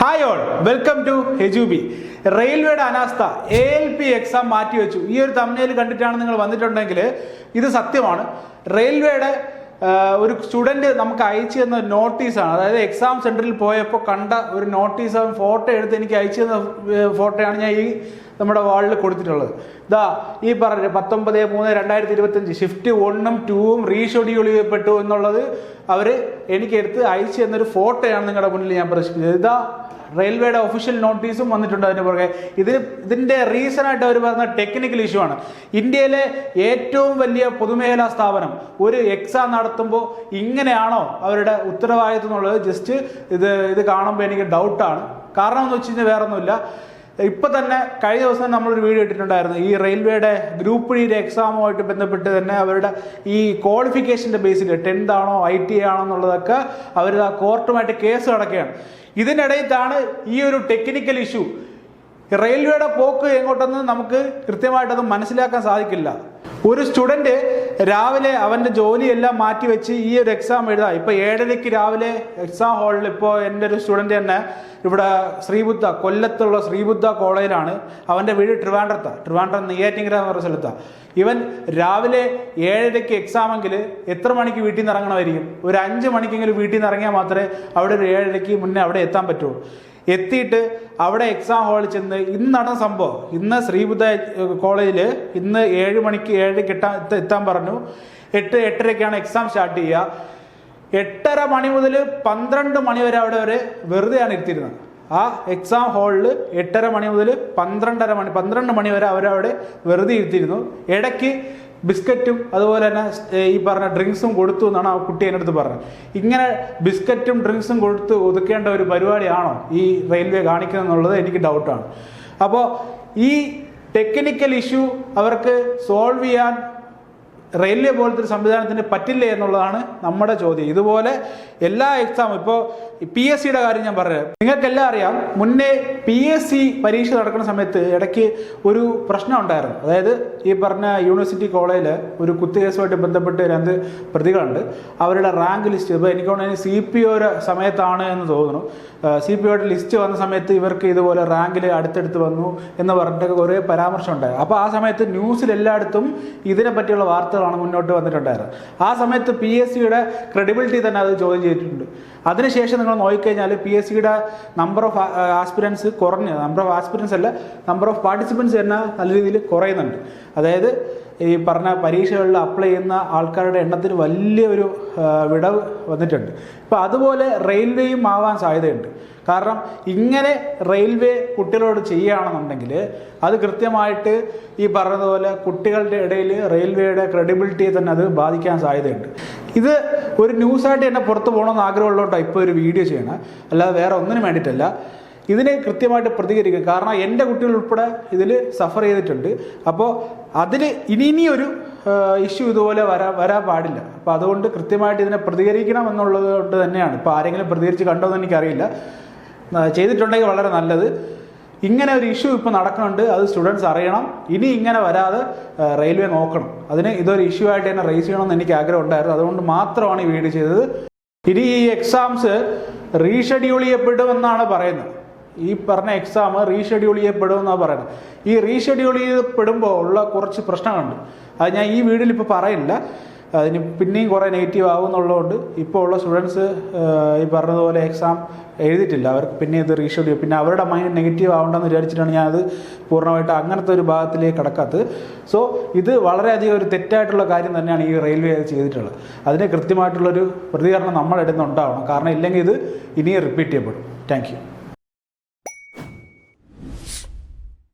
Hi all welcome to ഹെജുബി റെയിൽവേയുടെ അനാസ്ഥ എ എൽ പി എക്സാം മാറ്റിവെച്ചു ഈ ഒരു തമ്മിൽ കണ്ടിട്ടാണ് നിങ്ങൾ വന്നിട്ടുണ്ടെങ്കിൽ ഇത് സത്യമാണ്. റെയിൽവേയുടെ ഒരു സ്റ്റുഡന്റ് നമുക്ക് അയച്ചു തന്ന നോട്ടീസാണ് അതായത് എക്സാം സെന്ററിൽ പോയപ്പോൾ കണ്ട ഒരു നോട്ടീസ് ഫോട്ടോ എടുത്ത് എനിക്ക് അയച്ചു തന്ന ഫോട്ടോയാണ് ഞാൻ ഈ നമ്മുടെ വാളിൽ കൊടുത്തിട്ടുള്ളത്. ഇതാ ഈ പറഞ്ഞ പത്തൊമ്പത് മൂന്ന് രണ്ടായിരത്തി ഇരുപത്തഞ്ച് ഷിഫ്റ്റ് ഒന്നും ടൂവും റീഷെഡ്യൂൾ ചെയ്യപ്പെട്ടു എന്നുള്ളത് അവർ എനിക്കെടുത്ത് അയച്ചു തന്നൊരു ഫോട്ടോയാണ് നിങ്ങളുടെ മുന്നിൽ ഞാൻ പ്രദർശിപ്പിച്ചത്. ഇതാ റെയിൽവേയുടെ ഒഫീഷ്യൽ നോട്ടീസും വന്നിട്ടുണ്ട് അതിന് പുറകെ. ഇതിന് ഇതിന്റെ റീസണായിട്ട് അവർ പറഞ്ഞ ടെക്നിക്കൽ ഇഷ്യൂ ആണ്. ഇന്ത്യയിലെ ഏറ്റവും വലിയ പൊതുമേഖലാ സ്ഥാപനം ഒരു എക്സാം നടത്തുമ്പോൾ ഇങ്ങനെയാണോ അവരുടെ ഉത്തരവാദിത്വം എന്നുള്ളത് ജസ്റ്റ് ഇത് ഇത് കാണുമ്പോൾ എനിക്ക് ഡൗട്ടാണ് കാരണം എന്ന് വെച്ച് കഴിഞ്ഞാൽ വേറെ ഒന്നുമില്ല ഇപ്പൊ തന്നെ കഴിഞ്ഞ ദിവസം നമ്മളൊരു വീഡിയോ ഇട്ടിട്ടുണ്ടായിരുന്നു. ഈ റെയിൽവേയുടെ ഗ്രൂപ്പ് ഡിയുടെ എക്സാമുമായിട്ട് ബന്ധപ്പെട്ട് തന്നെ അവരുടെ ഈ ക്വാളിഫിക്കേഷന്റെ ബേസിൽ ടെൻത്ത് ആണോ ഐ ടി ആണോ എന്നുള്ളതൊക്കെ അവർ ആ കോർട്ടുമായിട്ട് കേസ് നടക്കുകയാണ്. ഇതിനിടയിലാണ് ഈ ഒരു ടെക്നിക്കൽ ഇഷ്യൂ റെയിൽവേയുടെ പോക്ക് എങ്ങോട്ടെന്ന് നമുക്ക് കൃത്യമായിട്ടത് മനസ്സിലാക്കാൻ സാധിക്കില്ല. ഒരു സ്റ്റുഡന്റ് രാവിലെ അവന്റെ ജോലിയെല്ലാം മാറ്റിവെച്ച് ഈ ഒരു എക്സാം എഴുതാം. ഇപ്പോൾ ഏഴരയ്ക്ക് രാവിലെ എക്സാം ഹാളിൽ ഇപ്പോൾ എന്റെ ഒരു സ്റ്റുഡന്റ് തന്നെ ഇവിടെ ശ്രീബുദ്ധ കൊല്ലത്തുള്ള ശ്രീബുദ്ധ കോളേജിലാണ്. അവന്റെ വീട് ട്രിവാൻഡ്രത്താണ് ട്രിവാൻഡ്രം നെയ്യാറ്റിങ്കര എന്ന് പറഞ്ഞ സ്ഥലത്താണ് ഇവൻ രാവിലെ ഏഴരയ്ക്ക് എക്സാമെങ്കിൽ എത്ര മണിക്ക് വീട്ടിൽ നിന്ന് ഇറങ്ങണമായിരിക്കും? ഒരു അഞ്ച് മണിക്കെങ്കിലും വീട്ടിൽ നിന്ന് ഇറങ്ങിയാൽ മാത്രമേ അവിടെ ഒരു ഏഴരയ്ക്ക് മുന്നേ അവിടെ എത്താൻ പറ്റുള്ളൂ. എത്തിയിട്ട് അവിടെ എക്സാം ഹാളിൽ ചെന്ന് ഇന്ന് നടന്ന സംഭവം. ഇന്ന് ശ്രീബുദ്ധ കോളേജിൽ ഇന്ന് ഏഴ് മണിക്ക് ഏഴ് കിട്ടാൻ എത്ത- എത്താൻ പറഞ്ഞു. എട്ട് എട്ടരയ്ക്കാണ് എക്സാം സ്റ്റാർട്ട് ചെയ്യുക. എട്ടര മണി മുതൽ പന്ത്രണ്ട് മണി വരെ അവിടെ വരെ വെറുതെയാണ് ഇരുത്തിയിരുന്നത്. ആ എക്സാം ഹാളിൽ എട്ടര മണി മുതൽ പന്ത്രണ്ടര മണി പന്ത്രണ്ട് മണി വരെ അവരവിടെ വെറുതെ ഇരുത്തിയിരുന്നു. ഇടയ്ക്ക് ബിസ്ക്കറ്റും അതുപോലെ തന്നെ ഈ പറഞ്ഞ ഡ്രിങ്ക്സും കൊടുത്തു എന്നാണ് ആ കുട്ടി എന്റെ അടുത്ത് പറഞ്ഞത്. ഇങ്ങനെ ബിസ്ക്കറ്റും ഡ്രിങ്ക്സും കൊടുത്ത് ഒതുക്കേണ്ട ഒരു പരിപാടിയാണോ ഈ റെയിൽവേ കാണിക്കുന്നത് എന്നുള്ളത് എനിക്ക് ഡൗട്ടാണ് അപ്പോൾ ഈ ടെക്നിക്കൽ ഇഷ്യൂ അവർക്ക് സോൾവ് ചെയ്യാൻ റെയിൽവേ പോലത്തെ ഒരു സംവിധാനത്തിന് പറ്റില്ലേ എന്നുള്ളതാണ് നമ്മുടെ ചോദ്യം. ഇതുപോലെ എല്ലാ എക്സാം ഇപ്പോൾ പി എസ് സിയുടെ കാര്യം ഞാൻ പറയാം നിങ്ങൾക്കെല്ലാം അറിയാം മുന്നേ പി എസ് സി പരീക്ഷ നടക്കുന്ന സമയത്ത് ഇടയ്ക്ക് ഒരു പ്രശ്നം ഉണ്ടായിരുന്നു. അതായത് ഈ പറഞ്ഞ യൂണിവേഴ്സിറ്റി കോളേജിൽ ഒരു കുത്തുകേസുമായിട്ട് ബന്ധപ്പെട്ട് രണ്ട് പ്രതികളുണ്ട്. അവരുടെ റാങ്ക് ലിസ്റ്റ് ഇപ്പോൾ എനിക്ക് തോന്നുന്നത് സി പി ഒരു സമയത്താണ് എന്ന് തോന്നുന്നു. സി പി ഒയുടെ ലിസ്റ്റ് വന്ന സമയത്ത് ഇവർക്ക് ഇതുപോലെ റാങ്കിൽ അടുത്തടുത്ത് വന്നു എന്ന് പറഞ്ഞിട്ടൊക്കെ കുറേ പരാമർശം ഉണ്ടായി. അപ്പോൾ ആ സമയത്ത് ന്യൂസിൽ എല്ലായിടത്തും ഇതിനെ പറ്റിയുള്ള വാർത്തകളാണ് മുന്നോട്ട് വന്നിട്ടുണ്ടായിരുന്നത് ആ സമയത്ത് പി എസ് സിയുടെ ക്രെഡിബിലിറ്റി തന്നെ അത് ചോദ്യം ചെയ്തിട്ടുണ്ട്. അതിനുശേഷം നിങ്ങൾ നോക്കിക്കഴിഞ്ഞാൽ പി എസ് സിയുടെ നമ്പർ ഓഫ് ആസ്പിരൻസ് കുറഞ്ഞ് നമ്പർ ഓഫ് ആസ്പിരൻസ് അല്ല നമ്പർ ഓഫ് പാർട്ടിസിപ്പൻസ് തന്നെ നല്ല രീതിയിൽ കുറയുന്നുണ്ട്. അതായത് ഈ പറഞ്ഞ പരീക്ഷകളിൽ അപ്ലൈ ചെയ്യുന്ന ആൾക്കാരുടെ എണ്ണത്തിന് വലിയൊരു വിടവ് വന്നിട്ടുണ്ട്. ഇപ്പോൾ അതുപോലെ റെയിൽവേയും ആവാൻ സാധ്യതയുണ്ട്. കാരണം ഇങ്ങനെ റെയിൽവേ കുട്ടികളോട് ചെയ്യുകയാണെന്നുണ്ടെങ്കിൽ അത് കൃത്യമായിട്ട് ഈ പറഞ്ഞതുപോലെ കുട്ടികളുടെ ഇടയിൽ റെയിൽവേയുടെ ക്രെഡിബിലിറ്റിയെ തന്നെ അത് ബാധിക്കാൻ സാധ്യതയുണ്ട്. ഇത് ഒരു ന്യൂസായിട്ട് തന്നെ പുറത്ത് പോകണമെന്ന് ആഗ്രഹമുള്ളതുകൊണ്ടാണ് ഇപ്പോൾ ഒരു വീഡിയോ ചെയ്യണം. അല്ലാതെ വേറെ ഒന്നിനും വേണ്ടിയിട്ടല്ല. ഇതിനെ കൃത്യമായിട്ട് പ്രതികരിക്കും കാരണം എന്റെ കുട്ടികൾ ഉൾപ്പെടെ ഇതിൽ സഫർ ചെയ്തിട്ടുണ്ട്. അപ്പോൾ അതിൽ ഇനി ഇനിയൊരു ഇഷ്യൂ ഇതുപോലെ വരാ വരാൻ പാടില്ല. അപ്പോൾ അതുകൊണ്ട് കൃത്യമായിട്ട് ഇതിനെ പ്രതികരിക്കണം എന്നുള്ളത് കൊണ്ട് തന്നെയാണ്. ഇപ്പോൾ ആരെങ്കിലും പ്രതികരിച്ച് കണ്ടോ എന്ന് എനിക്കറിയില്ല. ചെയ്തിട്ടുണ്ടെങ്കിൽ വളരെ നല്ലത്. ഇങ്ങനെ ഒരു ഇഷ്യൂ ഇപ്പോൾ നടക്കുന്നുണ്ട്. അത് സ്റ്റുഡൻസ് അറിയണം. ഇനി ഇങ്ങനെ വരാതെ റെയിൽവേ നോക്കണം. അതിന് ഇതൊരു ഇഷ്യൂ ആയിട്ട് തന്നെ റേസ് ചെയ്യണമെന്ന് എനിക്ക് ആഗ്രഹം ഉണ്ടായിരുന്നു. അതുകൊണ്ട് മാത്രമാണ് ഈ വീഡിയോ ചെയ്തത്. ഇനി ഈ എക്സാംസ് റീഷെഡ്യൂൾ ചെയ്യപ്പെടുമെന്നാണ് പറയുന്നത്. ഈ പറഞ്ഞ എക്സാം റീഷെഡ്യൂൾ ചെയ്യപ്പെടും എന്നാണ് പറയുന്നത്. ഈ റീഷെഡ്യൂൾ ചെയ്യപ്പെടുമ്പോൾ ഉള്ള കുറച്ച് പ്രശ്നങ്ങളുണ്ട്. അത് ഞാൻ ഈ വീഡിയോയിൽ ഇപ്പോൾ പറയില്ല അതിന് പിന്നെയും കുറേ നെഗറ്റീവ് ആവുന്നുള്ളതുകൊണ്ട് ഇപ്പോൾ ഉള്ള സ്റ്റുഡൻസ് ഈ പറഞ്ഞതുപോലെ എക്സാം എഴുതിയിട്ടില്ല. അവർക്ക് പിന്നെ ഇത് റീഷെഡ്യൂൾ പിന്നെ അവരുടെ മൈൻഡ് നെഗറ്റീവ് ആവണ്ടെന്ന് വിചാരിച്ചിട്ടാണ് ഞാനത് പൂർണമായിട്ട് അങ്ങനത്തെ ഒരു ഭാഗത്തിലേക്ക് കടക്കാത്തത്. സോ ഇത് വളരെയധികം ഒരു തെറ്റായിട്ടുള്ള കാര്യം തന്നെയാണ് ഈ റെയിൽവേ അത് ചെയ്തിട്ടുള്ളത്. അതിന് കൃത്യമായിട്ടുള്ളൊരു പ്രതികരണം നമ്മൾ ഇടുന്നുണ്ടാവണം കാരണം ഇല്ലെങ്കിൽ ഇത് ഇനിയും റിപ്പീറ്റ് ചെയ്യപ്പെടും. താങ്ക്